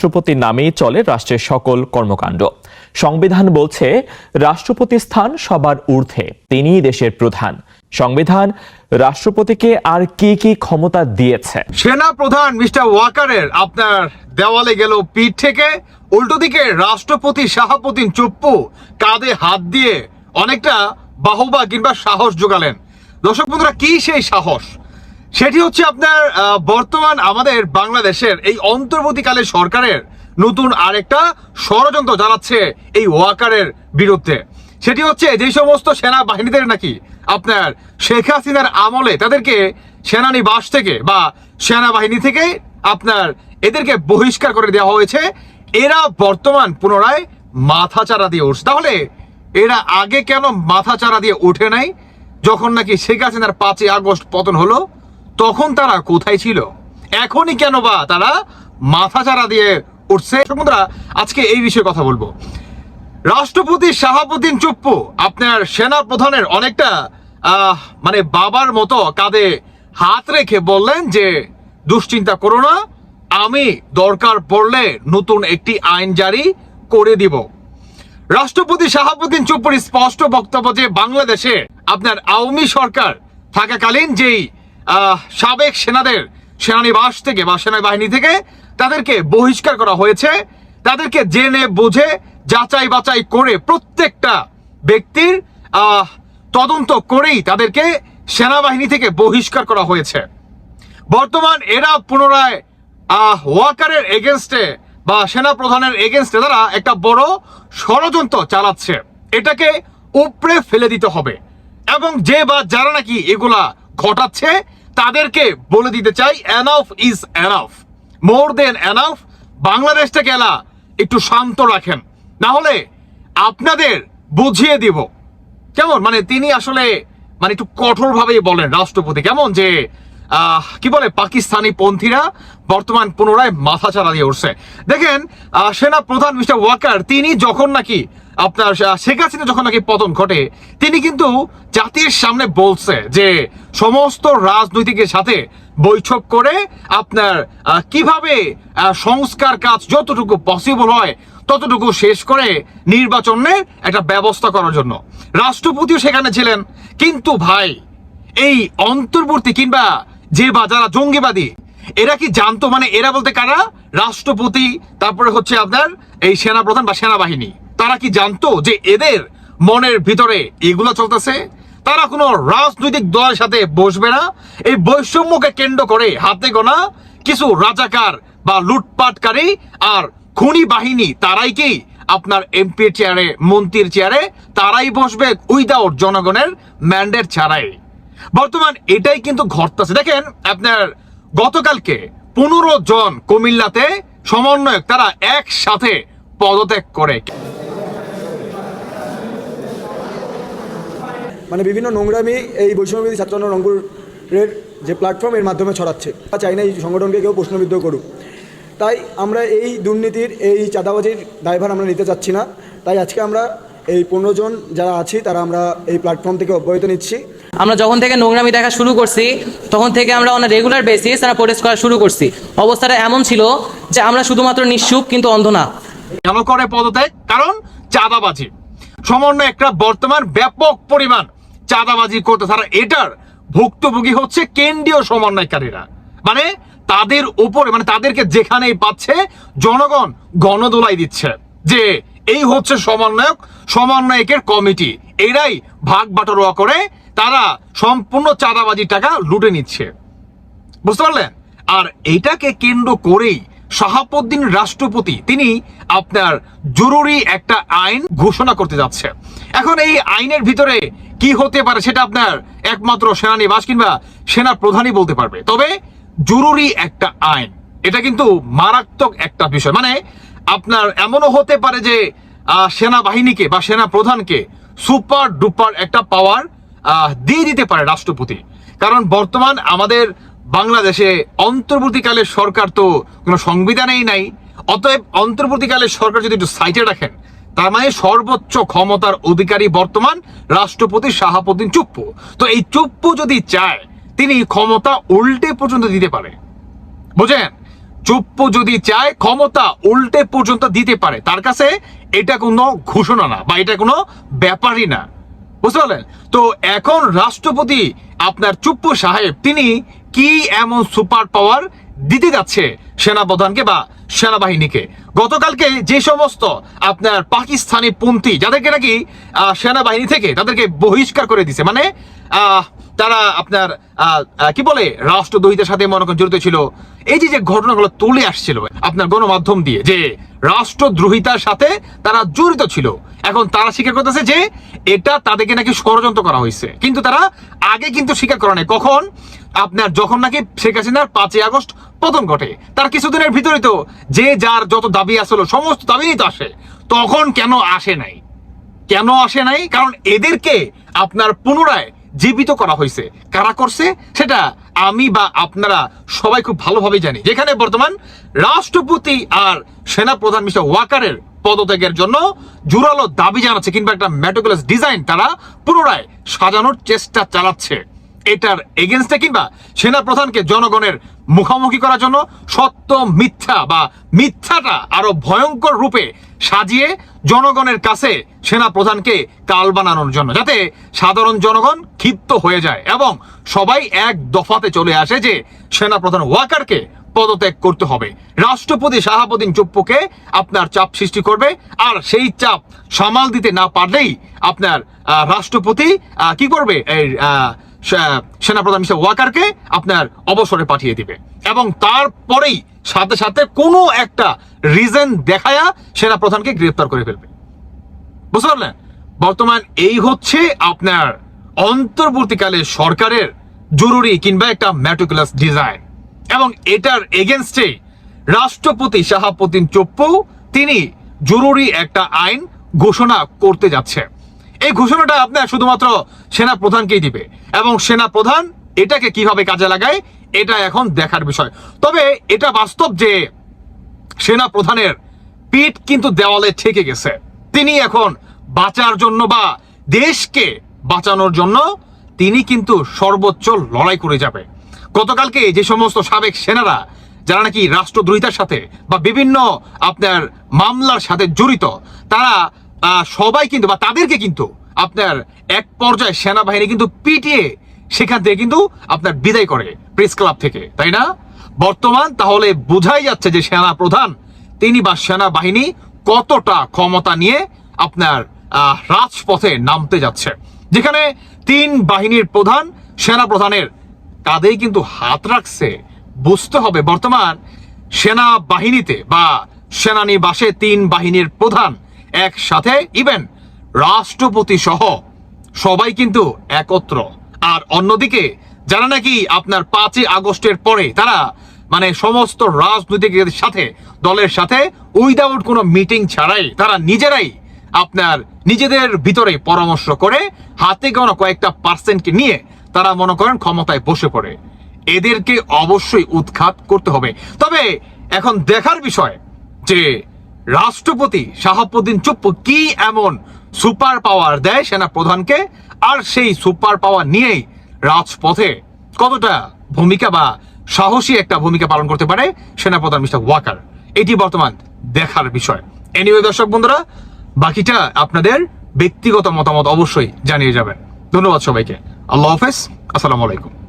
রাষ্ট্রপতির নামেই চলে রাষ্ট্রের সকল কর্মকাণ্ড। সংবিধান বলছে, রাষ্ট্রপতি স্থান সবার ঊর্ধ্বে, তিনিই দেশের প্রধান। সংবিধান, রাষ্ট্রপতিকে আর কি কি ক্ষমতা দিয়েছে? সেনা প্রধান মিস্টার ওয়াকারের আপনার দেওয়ালে গেল পিঠ থেকে, উল্টো দিকে রাষ্ট্রপতি শাহাবুদ্দিন চুপ্পু কাঁধে হাত দিয়ে অনেকটা বাহুবা কিংবা সাহস যোগালেন। দর্শক বন্ধুরা, কি সেই সাহস? সেটি হচ্ছে আপনার বর্তমান আমাদের বাংলাদেশের এই অন্তর্বর্তীকালে সরকারের নতুন আরেকটা ষড়যন্ত্র চালাচ্ছে এই ওয়াকারের বিরুদ্ধে। সেটি হচ্ছে যে সমস্ত সেনা বাহিনীদের নাকি আপনার শেখ হাসিনার আমলে তাদেরকে সেনানিবাস থেকে বা সেনাবাহিনী থেকে আপনার এদেরকে বহিষ্কার করে দেওয়া হয়েছে। এরা বর্তমান পুনরায় মাথা চারা দিয়ে উঠছে। তাহলে এরা আগে কেন মাথা চারা দিয়ে ওঠে নাই? যখন নাকি শেখ হাসিনার পাঁচই আগস্ট পতন হলো তখন তারা কোথায় ছিল? এখনই কেন বা তারা মাথা চারা দিয়ে উঠছে? বন্ধুরা, আজকে এই বিষয়ে কথা বলব। রাষ্ট্রপতি শাহাবুদ্দিন চুপ্পু আপনার সেনা প্রধানের অনেকটা মানে বাবার মতো কাঁধে হাত রেখে বললেন যে, দুশ্চিন্তা করো না, আমি দরকার পড়লে নতুন একটি আইন জারি করে দিব। রাষ্ট্রপতি শাহাবুদ্দিন চুপ্পুর স্পষ্ট বক্তব্য যে, বাংলাদেশে আপনার আওয়ামী সরকার থাকাকালীন যেই সাবেক সেনাদের সেনানিবাস থেকে বা সেনাবাহিনী থেকে তাদেরকে বহিষ্কার করা হয়েছে। তাদেরকে জেনে, বুঝে, যাচাই বাছাই করে প্রত্যেকটা ব্যক্তির তদন্ত করেই তাদেরকে সেনাবাহিনী থেকে বহিষ্কার করা হয়েছে। বর্তমান এরা পুনরায় ওয়াকারের এগেনস্টে বা সেনা প্রধানের এগেনস্টে তারা একটা বড় ষড়যন্ত্র চালাচ্ছে। এটাকে উপড়ে ফেলে দিতে হবে। এবং যে বা যারা নাকি এগুলা ঘটাচ্ছে তাদেরকে বলে দিতে চাই enough is enough more than enough বাংলাদেশটাকে এলা একটু শান্ত রাখেন। না হলে আপনাদের বুঝিয়ে দিব। কেমন? মানে তিনি আসলে মানে একটু কঠোর ভাবেই বলেন রাষ্ট্রপতি। কেমন যে কি বলে, পাকিস্তানি পন্থীরা বর্তমান পুনরায় মাথা চারা দিয়ে উঠছে। দেখেন সেনা প্রধান মিস্টার ওয়াকার, তিনি যখন নাকি আপনার শেখ হাসিনা যখন নাকি পতন ঘটে, তিনি কিন্তু জাতির সামনে বলছে যে সমস্ত রাজনৈতিকের সাথে বৈঠক করে আপনার কীভাবে সংস্কার কাজ যতটুকু পসিবল হয়, ততটুকু শেষ করে নির্বাচনে একটা ব্যবস্থা করার জন্য। রাষ্ট্রপতিও সেখানে ছিলেন। কিন্তু ভাই, এই অন্তর্বর্তী কিংবা যে বা, যারা জঙ্গিবাদী, এরা কি জানতো? মানে এরা বলতে কারা? রাষ্ট্রপতি, তারপরে হচ্ছে আপনার এই সেনাপ্রধান বা সেনাবাহিনী। তারা কি জানতো যে এদের মনের ভিতরে এগুলো চলতেছে? তারা কোনো রাজনৈতিক দলের সাথে বসবে না। এই বৈষম্যকে কেন্দ্র করে হাতে গোনা কিছু রাজাকার বা লুটপাটকারী আর খুনি বাহিনী, তারাই কি আপনার এমপির চেয়ারে, মন্ত্রীর চেয়ারে, তারাই বসবে উইদাউট জনগণের ম্যান্ডেট ছাড়াই। বর্তমান এটাই কিন্তু ঘটতেছে। দেখেন, আপনার গতকালকে পনেরো জন কুমিল্লাতে সমন্বয়ক তারা একসাথে পদত্যাগ করে। মানে বিভিন্ন নোংরামি এই বৈষম্যবিধি ছাত্র রংপুরের যে প্ল্যাটফর্ম এর মাধ্যমে ছড়াচ্ছে। চাই না এই সংগঠনকে কেউ প্রশ্নবিদ্ধ করুক। তাই আমরা এই দুর্নীতির এই চাঁদাবাজির দায়ভার আমরা নিতে চাচ্ছি না। তাই আজকে আমরা এই পনেরো জন যারা আছি তারা আমরা এই প্ল্যাটফর্ম থেকে অব্যাহত নিচ্ছি। আমরা যখন থেকে নোংরামি দেখা শুরু করছি তখন থেকে আমরা অনেক রেগুলার বেসিস তারা প্রোটেস্ট করা শুরু করছি। অবস্থাটা এমন ছিল যে আমরা শুধুমাত্র নিঃসুপ কিন্তু অন্ধ না। কেন করে পদত্যাগ? কারণ চাঁদাবাজি। সমন্বয় একটা বর্তমান ব্যাপক পরিমাণ চাঁদাবাজি করতে। তারা এটার ভুক্তভোগী হচ্ছে কেন্দ্রীয় সমন্বয়কারীরা। মানে তাদের উপরে মানে তাদেরকে যেখানেই পাচ্ছে, জনগণ গণদোলাই দিচ্ছে যে এই হচ্ছে সমন্বয়ক, সমন্বয়কের কমিটি। এরাই ভাগ বাটোয়ারা করে তারা সম্পূর্ণ চাঁদাবাজি টাকা লুটে নিচ্ছে। বুঝতে পারলেন? আর এটাকে কেন্দ্র করেই শাহাবুদ্দিন রাষ্ট্রপতি, তিনি আপনার জরুরি একটা আইন ঘোষণা করতে যাচ্ছে। এখন এই আইনের ভিতরে কি হতে পারে সেটা আপনার একমাত্র সেনানিবাস কিংবা সেনা প্রধানই বলতে পারবে। তবে জরুরি একটা আইন, এটা কিন্তু মারাত্মক একটা বিষয়। মানে আপনার এমনও হতে পারে যে সেনাবাহিনীকে বা সেনা প্রধানকে সুপার ডুপার একটা পাওয়ার দিয়ে দিতে পারে রাষ্ট্রপতি। কারণ বর্তমান আমাদের বাংলাদেশে অন্তর্বর্তীকালের সরকার তো কোনো সংবিধানেই নাই, অতএব অন্তর্বর্তীকালের সরকার যদি একটু সাইটে রাখেন, তার মানে সর্বোচ্চ ক্ষমতার অধিকারী বর্তমান রাষ্ট্রপতি শাহাবুদ্দিন চুপ্পু। তো এই চুপ্পু যদি চায়, তিনি ক্ষমতা উল্টে পর্যন্ত দিতে পারে। বুঝেন? চুপ্পু যদি চায়, ক্ষমতা উল্টে পর্যন্ত দিতে পারে। তার কাছে এটা কোনো ঘোষণা না, বা এটা কোনো ব্যাপারই না। বুঝতে পারলেন? তো এখন রাষ্ট্রপতি আপনার চুপ্পু সাহেব, তিনি কি এমন সুপার পাওয়ার দিতে যাচ্ছে সেনাপ্রধানকে বা সেনাবাহিনীকে? গতকালকে যে সমস্ত আপনার পাকিস্তানি পন্থী যাদেরকে নাকি সেনাবাহিনী থেকে তাদেরকে বহিষ্কার করে দিছে মানে তারা আপনার কি বলে রাষ্ট্রদ্রোহিতার সাথে মনে করেন জড়িত ছিল। এই যে যে ঘটনাগুলো তুলে আসছিল আপনার গণমাধ্যম দিয়ে, যে রাষ্ট্রদ্রোহিতার সাথে তারা জড়িত ছিল। এখন তারা স্বীকার করতেছে যে, এটা তাদেরকে নাকি ষড়যন্ত্র করা হয়েছে। কিন্তু তারা আগে কিন্তু স্বীকার করে নাই। কখন? আপনার যখন নাকি শেখ হাসিনার পাঁচই আগস্ট পতন ঘটে। তার কিছুদিনের ভিতরে তো যে যার যত দাবি আসলো, সমস্ত দাবি তো আসে। তখন কেন আসে নাই? কেন আসে নাই? কারণ এদেরকে আপনার পুনরায় জীবিত করা হয়েছে কারা করছে? সেটা আমি বা আপনারা সবাই খুব ভালোভাবে জানি। যেখানে বর্তমান রাষ্ট্রপতি আর সেনা প্রধান মিস্টার ওয়াকারের পদত্যাগের জন্য জোরালো দাবি জানাচ্ছে, কিংবা একটা ম্যাটোকুলাস ডিজাইন তারা পুনরায় সাজানোর চেষ্টা চালাচ্ছে। এটার এগেনস্টে কিংবা সেনা প্রধানকে জনগণের মুখোমুখি করার জন্য সত্য মিথ্যা বা মিথ্যাটা আরও ভয়ঙ্কর রূপে সাজিয়ে জনগণের কাছে সেনা প্রধানকে কাল বানানোর জন্য, যাতে সাধারণ জনগণ ক্ষিপ্ত হয়ে যায় এবং সবাই এক দফাতে চলে আসে যে সেনা প্রধান ওয়াকারকে পদত্যাগ করতে হবে। রাষ্ট্রপতি শাহাবুদ্দিন চুপ্পুকে আপনার চাপ সৃষ্টি করবে আর সেই চাপ সামাল দিতে না পারলেই আপনার রাষ্ট্রপতি কি করবে? এই সেনাপ্রধান মিস্টার ওয়াকারকে আপনার অবসরে পাঠিয়ে দিবে। এবং তারপরেই সাথে সাথে কোনো একটা রিজন দেখায়া সেনাপ্রধানকে গ্রেফতার করে ফেলবে। বুঝতে পারলেন? বর্তমান এই হচ্ছে আপনার অন্তর্বর্তীকালে সরকারের জরুরি কিংবা একটা ম্যাটিকুলাস ডিজাইন এবং এটার এগেনস্টে রাষ্ট্রপতি শাহাবুদ্দিন চপ্পু তিনি জরুরি একটা আইন ঘোষণা করতে যাচ্ছে। এই ঘোষণাটা আপনার শুধুমাত্র সেনা প্রধানকেই দিবে। এবং সেনা প্রধান এটাকে কীভাবে কাজে লাগায়, এটা এখন দেখার বিষয়। তবে এটা বাস্তব যে সেনা প্রধানের পিঠ কিন্তু দেওয়ালে ঠেকে গেছে। তিনি এখন বাঁচার জন্য বা দেশকে বাঁচানোর জন্য তিনি কিন্তু সর্বোচ্চ লড়াই করে যাবে। গতকালকে যে সমস্ত সাবেক সেনারা, যারা নাকি রাষ্ট্রদ্রোহিতার সাথে বা বিভিন্ন আপনার মামলার সাথে জড়িত, তারা সবাই কিন্তু, বা তাদেরকে কিন্তু আপনার এক পর্যায়ে সেনাবাহিনী কিন্তু পিটিয়ে সেখান থেকে কিন্তু আপনার বিদায় করে প্রেস ক্লাব থেকে, তাই না? বর্তমান তাহলে বোঝাই যাচ্ছে যে সেনা প্রধান তিনি বা সেনাবাহিনী কতটা ক্ষমতা নিয়ে আপনার রাজপথে নামতে যাচ্ছে। যেখানে তিন বাহিনীর প্রধান সেনা প্রধানের কাঁধেই কিন্তু হাত রাখছে, বুঝতে হবে। বর্তমান সেনা বাহিনীতে বা সেনানিবাসে তিন বাহিনীর প্রধান একসাথে ইভেন রাষ্ট্রপতি সহ সবাই কিন্তু একত্র। আর অন্যদিকে, যারা নাকি আপনার পাঁচই আগস্টের পরে তারা মানে সমস্ত রাজনৈতিকের সাথে, দলের সাথে উইদাউট কোনো মিটিং ছাড়াই তারা নিজেরাই আপনার নিজেদের ভিতরে পরামর্শ করে হাতে গোনা কয়েকটা পার্সেন্টকে নিয়ে তারা মনে করেন ক্ষমতায় বসে পড়ে। এদেরকে অবশ্যই উৎখাত করতে হবে। তবে এখন দেখার বিষয় যে রাষ্ট্রপতি শাহাবুদ্দিন চুপ্পু কি এমন সুপার পাওয়ার দেয় সেনা প্রধানকে আর সেই সুপার পাওয়ার নিয়েই রাজপথে কতটা ভূমিকা বা সাহসী একটা ভূমিকা পালন করতে পারে সেনাপ্রধান মিস্টার ওয়াকার? এটি বর্তমান দেখার বিষয়। এনিওয়ে দর্শক বন্ধুরা, বাকিটা আপনাদের ব্যক্তিগত মতামত অবশ্যই জানিয়ে যাবেন। ধন্যবাদ সবাইকে। আল্লাহ হাফেজ। আসসালামু আলাইকুম।